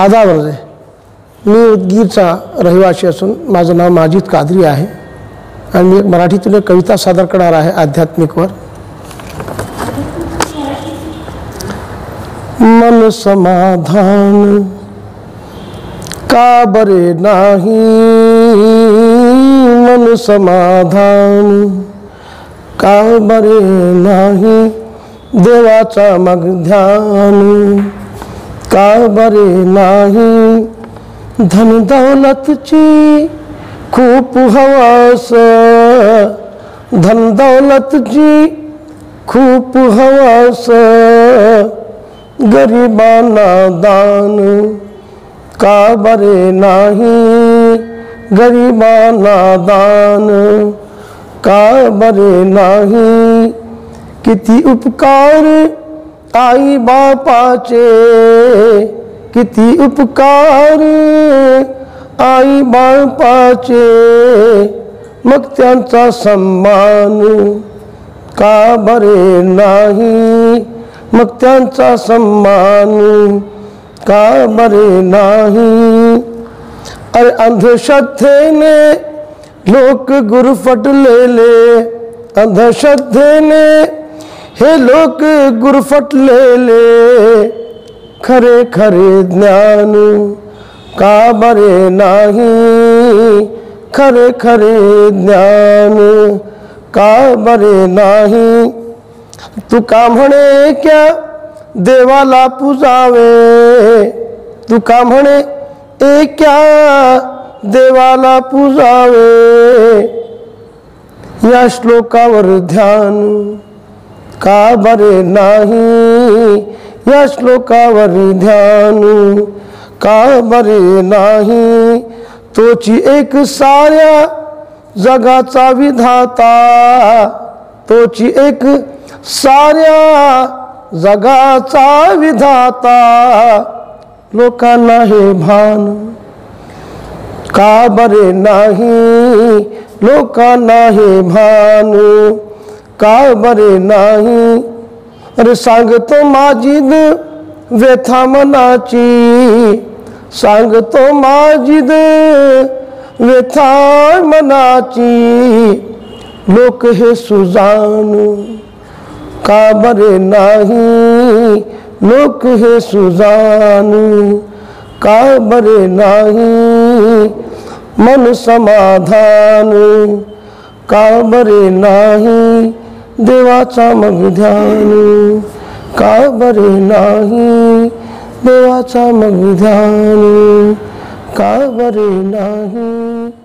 आदावर मी उदगीरचा रहिवासी असून माझं नाव माजिद कादरी आहे आणि मी एक मराठीतून एक कविता सादर करणार आहे आध्यात्मिकवर. मन समाधान का बरे नाही? मन समाधान का बरे नाही? देवाचा मग ध्यान का बरे नाही। धन दौलतची खूप हवास। धन दौलतची खूप हवास। गरिबांना दान। का बरे नाही। गरिबांना दान। का बरे नाही। किती उपकार आई बापाचे किती उपकार आई बापाचे मग त्यांचा सन्मान का बरे नाही? मग त्यांचा का बरे नाही? अरे अंधश्रद्धेने लोक गुरफटलेले, अंधश्रद्धेने हे लोक गुरफटलेले खरे खरे ज्ञान, का बरे नाही, खरे खरे ज्ञान, का बरे नाही। तू का म्हणे क्या देवाला पूजावे? तू का म्हणे, ए क्या देवाला पूजावे? या श्लोकावर ध्यान। का बरे नाही या श्लोकावर ध्यान. का बरे नाही तोची एक साऱ्या जगाचा विधाता. तोची एक साऱ्या जगाचा विधाता. लोकांना हे भान. का बरे नाही लोकांना हे भान. का बरे नाही। अरे सांगतो माजिद व्यथा मनाची। सांगतो माजिद व्यथा मनाची। लोक हे सुजान का बरे नाही। लोक हे सुजान का बरे नाही। मन समाधान, का बरे नाही। देवाचा मग ध्यान. का बरे नाही देवाचा मग ध्यान. का बरे नाही